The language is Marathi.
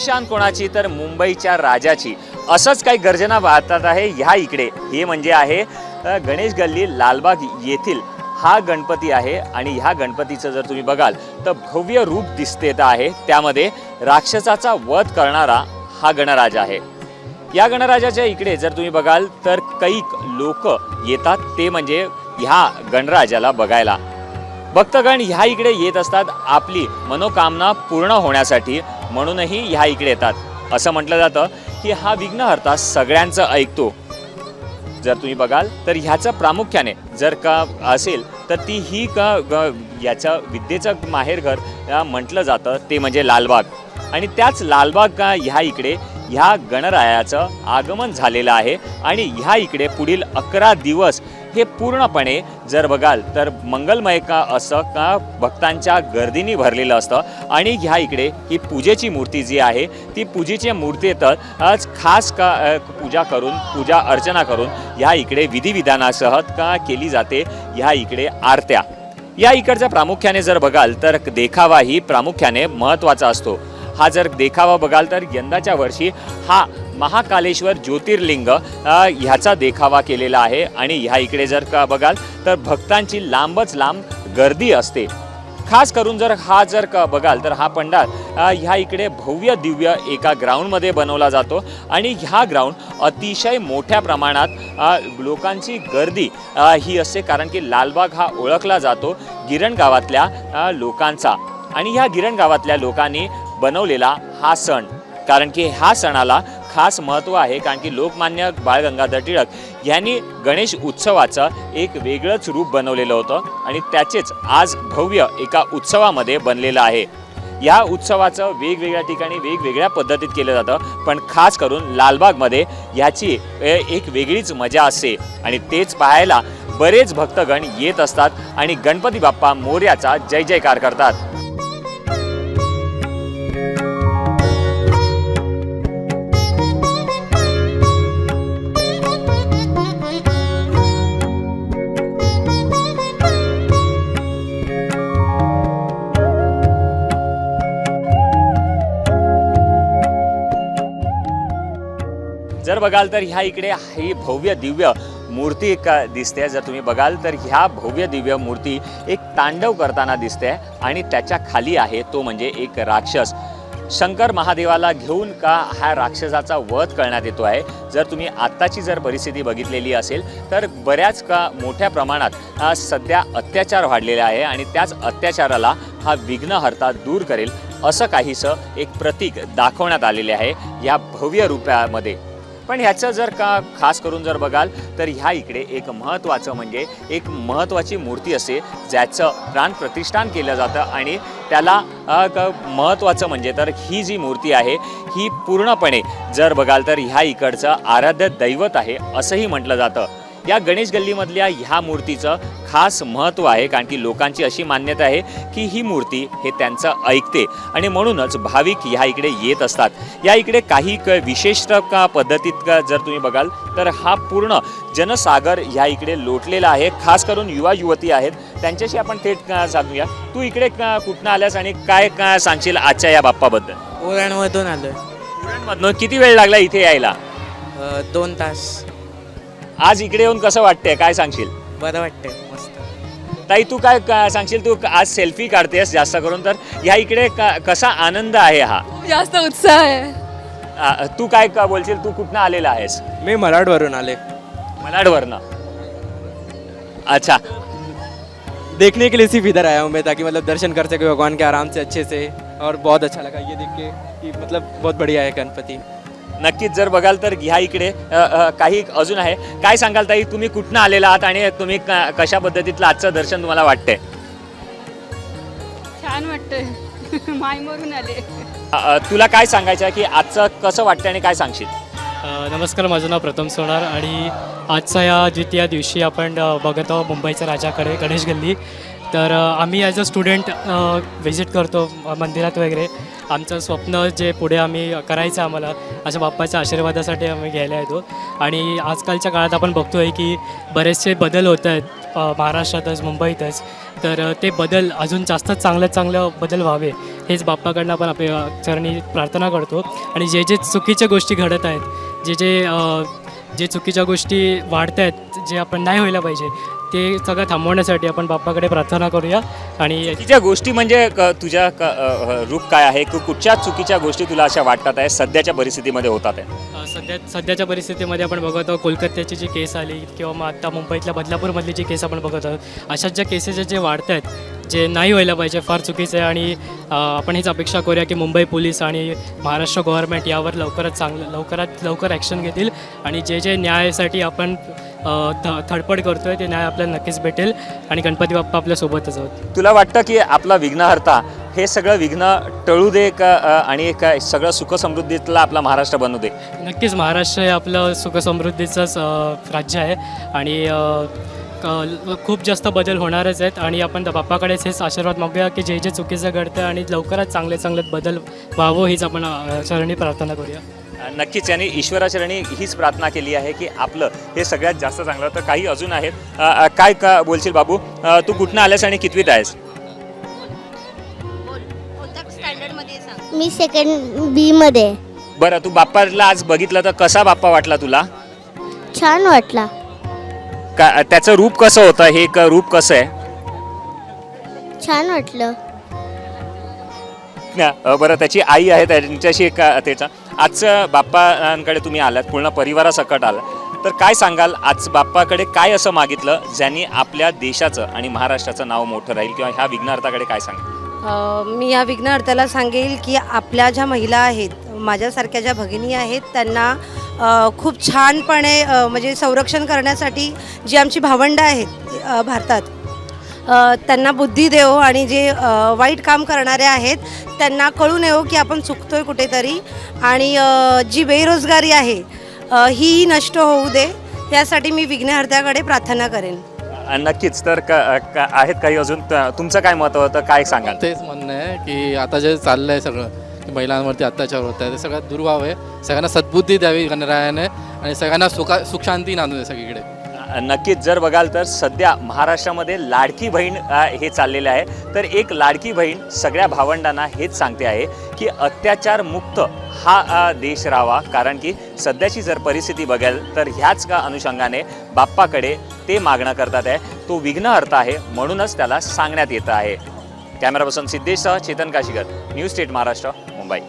शान कोणाची तर मुंबईच्या राजाची. असंच काही गर्जना वाहतात आहे ह्या इकडे. हे म्हणजे आहे गणेश गल्ली लालबाग येथील हा गणपती आहे आणि ह्या गणपतीचं जर तुम्ही बघाल तर भव्य रूप दिसते आहे. त्यामध्ये राक्षसाचा वध करणारा हा गणराज आहे. या गणराजाच्या इकडे जर तुम्ही बघाल तर कैक लोक येतात. ते म्हणजे ह्या गणराजाला बघायला. भक्तगण ह्या इकडे येत असतात. आपली मनोकामना पूर्ण होण्यासाठी म्हणूनही ह्या इकडे येतात. असं म्हटलं जातं की हा विघ्नहर्ता सगळ्यांचं ऐकतो. जर तुम्ही बघाल तर ह्याचं प्रामुख्याने जर का असेल तर ती ही का ग- याचं विद्येचं माहेरघर म्हटलं जातं ते म्हणजे लालबाग. आणि त्याच लालबाग का ह्या इकडे ह्या गणरायाचं आगमन झालेलं आहे. आणि ह्या इकडे पुढील अकरा दिवस हे पूर्णपणे जर बघाल तर मंगलमय का असं का भक्तांच्या गर्दीने भरलेलं असतं. आणि ह्या इकडे ही पूजेची मूर्ती जी आहे ती पूजेची मूर्ती तर आज खास का पूजा करून पूजा अर्चना करून ह्या इकडे विधिविधानासह का केली जाते ह्या इकडे आरत्या. या इकडचा प्रामुख्याने जर बघाल तर देखावा ही प्रामुख्याने महत्त्वाचा असतो. हा जर देखावा बघाल तर यंदाच्या वर्षी हा महाकालेश्वर ज्योतिर्लिंग ह्याचा देखावा केलेला आहे. आणि ह्या इकडे जर का बघाल तर भक्तांची लांबच लांब गर्दी असते. खास करून जर हा जर का बघाल तर हा पंडाल ह्या इकडे भव्य दिव्य एका ग्राउंडमध्ये बनवला जातो. आणि ह्या ग्राउंड अतिशय मोठ्या प्रमाणात लोकांची गर्दी ही असते. कारण की लालबाग हा ओळखला जातो गिरण गावातल्या लोकांचा. आणि ह्या गिरण गावातल्या लोकांनी बनवलेला हा सण. कारण की ह्या सणाला खास महत्त्व आहे कारण की लोकमान्य बाळ गंगाधर टिळक यांनी गणेश उत्सवाचं एक वेगळंच रूप बनवलेलं होतं आणि त्याचेच आज भव्य एका उत्सवामध्ये बनलेलं आहे. या उत्सवाचं वेगवेगळ्या ठिकाणी वेगवेगळ्या पद्धतीत केलं जातं पण खास करून लालबागमध्ये ह्याची एक वेगळीच मजा असते. आणि तेच पाहायला बरेच भक्तगण येत असतात आणि गणपती बाप्पा मोर्याचा जय जयकार करतात. बघाल तर ह्या इकडे ही भव्य दिव्य मूर्ती का दिसते. जर तुम्ही बघाल तर ह्या भव्य दिव्य मूर्ती एक तांडव करताना दिसते आणि त्याच्याखाली आहे तो म्हणजे एक राक्षस. शंकर महादेवाला घेऊन का ह्या राक्षसाचा वध करण्यात येतो आहे? जर तुम्ही आत्ताची जर परिस्थिती बघितलेली असेल तर बऱ्याच का मोठ्या प्रमाणात सध्या अत्याचार वाढलेला आहे आणि त्याच अत्याचाराला हा विघ्नहर्ता दूर करेल असं काहीसं एक प्रतीक दाखवण्यात आलेले आहे. या भव्य रूपामध्ये पण ह्याचं जर का खास करून जर बघाल तर ह्या इकडे एक महत्त्वाचं म्हणजे एक महत्त्वाची मूर्ती असे ज्याचं प्राण प्रतिष्ठान केलं जातं आणि त्याला महत्त्वाचं म्हणजे तर ही जी मूर्ती आहे ही पूर्णपणे जर बघाल तर ह्या इकडचं आराध्य दैवत आहे असंही म्हटलं जातं. या गणेश गल्लीमधल्या ह्या मूर्तीचं खास महत्त्व आहे कारण की लोकांची अशी मान्यता आहे की ही मूर्ती हे त्यांचं ऐकते. आणि म्हणूनच भाविक ह्या इकडे येत असतात. या इकडे काही क विशिष्ट का पद्धतीत का जर तुम्ही बघाल तर हा पूर्ण जनसागर ह्या इकडे लोटलेला आहे. खास करून युवा युवती आहेत. त्यांच्याशी आपण थेट का सांगूया तू इकडे कुठनं आल्यास आणि काय का सांगशील आजच्या या बाप्पाबद्दल? उरणमधून आलो मधनं किती वेळ लागला इथे यायला? दोन तास. आज इकडे येऊन कसं वाटतंय? काय सांगशील? बरं वाटतंय मस्त. ताई तू काय का- सांगशील? तू आज सेल्फी काढतेस जास्त करून तर ह्या इकडे का- कसा आनंद आहे हा? खूप जास्त उत्साह आहे. तू काय का बोलशील? तू कुठनं आलेला आहेस? मी मराठवरून आले. मलाडवरनं अच्छा. देखने के लिए सिर्फ इधर आया हूँ मैं ताकि मतलब दर्शन कर सके भगवान के आराम से अच्छे से और बहुत अच्छा लगा। ये देख के कि मतलब बहुत बढ़िया है गणपति। नक्कीच जर बघाल तर ह्या इकडे. काही अजून आहे. काय सांगाल ताई? तुम्ही कुठनं आलेला आहात आणि तुम्ही क- कशा पद्धतीतलं आजचं दर्शन तुम्हाला वाटतंय? छान वाटतंय. मायमरून आले. तुला काय सांगायचं आहे की आजचं कसं वाटतं आणि काय सांगशील? नमस्कार माझं नाव प्रथम सोनार आणि आजच्या या द्वितीय दिवशी आपण बघत आहोत मुंबईच्या राजाकडे गणेश गल्ली. तर आम्ही ॲज अ स्टुडंट व्हिजिट करतो मंदिरात वगैरे. आमचं स्वप्न जे पुढे आम्ही करायचं आम्हाला अशा बाप्पाच्या आशीर्वादासाठी आम्ही घ्यायला येतो आणि आजकालच्या काळात आपण बघतो आहे की बरेचसे बदल होत आहेत महाराष्ट्रातच मुंबईतच. तर ते बदल अजून जास्त चांगल्यात चांगलं बदल व्हावे हेच बाप्पाकडनं आपण आपल्या चरणी प्रार्थना करतो. आणि जे जे चुकीच्या गोष्टी घडत आहेत जे जे जे चुकीच्या गोष्टी वाढत आहेत जे आपण नाही व्हायला पाहिजे ते सगळं थांबवण्यासाठी आपण बाप्पाकडे प्रार्थना करूया. आणि चुकीच्या गोष्टी म्हणजे क- तुझ्या क- अ, रूप काय आहे? की कुठच्या चुकीच्या गोष्टी तुला अशा वाटतात आहे? सध्याच्या परिस्थितीमध्ये होतात आहे. अ, सध्या सध्याच्या परिस्थितीमध्ये आपण बघत आहोत कोलकात्याची जी केस आली किंवा मग आता मुंबईतल्या बदलापूरमधली जी केस आपण बघत आहोत अशाच ज्या केसेस जे वाढत आहेत जे नाही व्हायला पाहिजे फार चुकीचं आहे. आणि अ, आपण हीच अपेक्षा करूया की मुंबई पोलीस आणि महाराष्ट्र गव्हर्नमेंट यावर लवकरच चांगलं लवकरात लवकर ॲक्शन घेतील. आणि जे जे न्यायासाठी आपण अ, ध- धडपड करतो आहे ते न्याय आपल्याला नक्कीच भेटेल आणि गणपती बाप्पा आपल्यासोबतच आहोत. तुला वाटतं की आपला विघ्नहर्ता हे सगळं विघ्न टळू दे का आणि एक सगळं सुखसमृद्धीतला आपला महाराष्ट्र बनू दे? नक्कीच महाराष्ट्र हे आपलं सुखसमृद्धीचंच अ, राज्य आहे आणि अ, क- खूप जास्त बदल होणारच आहेत आणि आपण त्या बाप्पाकडेच हेच आशीर्वाद मागूया की जे जे चुकीचं घडतं आणि लवकरात चांगले चांगले बदल व्हावं हीच आपण अ, चरणी प्रार्थना करूया. नक्कीच यांनी ईश्वराचरणी हीच प्रार्थना केली आहे की आपलं हे सगळ्यात जास्त चांगलं तर काही अजून आहेत. काय का बोलशील बाबू? तू कुठनं आल्यास आणि कितवीत आहेस? मी सेकंड बी मध्ये बरं तू बाप्पाला आज बघितलं तर कसा बाप्पा वाटला तुला? छान वाटला. का त्याचं रूप कसं होतं? हे क- रूप कसं आहे? छान वाटलं. बरं त्याची आई आहे त्यांच्याशी एक त्याचा. आजचं बाप्पांकडे तुम्ही आलात पूर्ण परिवारासकट आला तर काय सांगाल आज बाप्पाकडे काय असं मागितलं ज्यांनी आपल्या देशाचं आणि महाराष्ट्राचं नाव मोठं राहील किंवा ह्या विघ्नार्थाकडे काय सांगाल? मी या विघ्नार्थाला सांगेल की आपल्या ज्या महिला आहेत माझ्यासारख्या ज्या भगिनी आहेत त्यांना अ, खूप छानपणे अ, म्हणजे संरक्षण करण्यासाठी जी आमची भावंडं आहेत अ, भारतात त्यांना बुद्धी देव आणि जे वाईट काम करणारे आहेत त्यांना कळून येऊ की आपण चुकतोय कुठेतरी. आणि जी बेरोजगारी आहे ही नष्ट होऊ दे. यासाठी मी विघ्नहर्त्याकडे प्रार्थना करेन. नक्कीच. तर क- क- आहेत काही अजून? त- तुमचं काय मत होतं? काय सांगाल? तेच म्हणणं आहे की आता जे चाललं आहे सगळं की महिलांवरती अत्याचार होत आहे ते सगळ्यात दुर्भाव आहे. सगळ्यांना सद्बुद्धी द्यावी गणरायाने. आणि सगळ्यांना सुखा सुखशांती नांदू दे सगळीकडे. नक्कीच जर बघाल तर सध्या महाराष्ट्रामध्ये लाडकी बहीण हे चाललेले आहे. तर एक लाडकी बहीण सगळ्या भावंडांना हेच सांगते आहे की अत्याचार मुक्त हा देश राहावा. कारण की सध्याची जर परिस्थिती बघाल तर ह्याच का अनुषंगाने बाप्पाकडे ते मागणं करतात आहे. तो विघ्नहर्ता आहे म्हणूनच त्याला सांगण्यात येतं आहे. कॅमेरा पर्सन सिद्धेशसह चेतन काशीकर न्यूज स्टेट महाराष्ट्र मुंबई.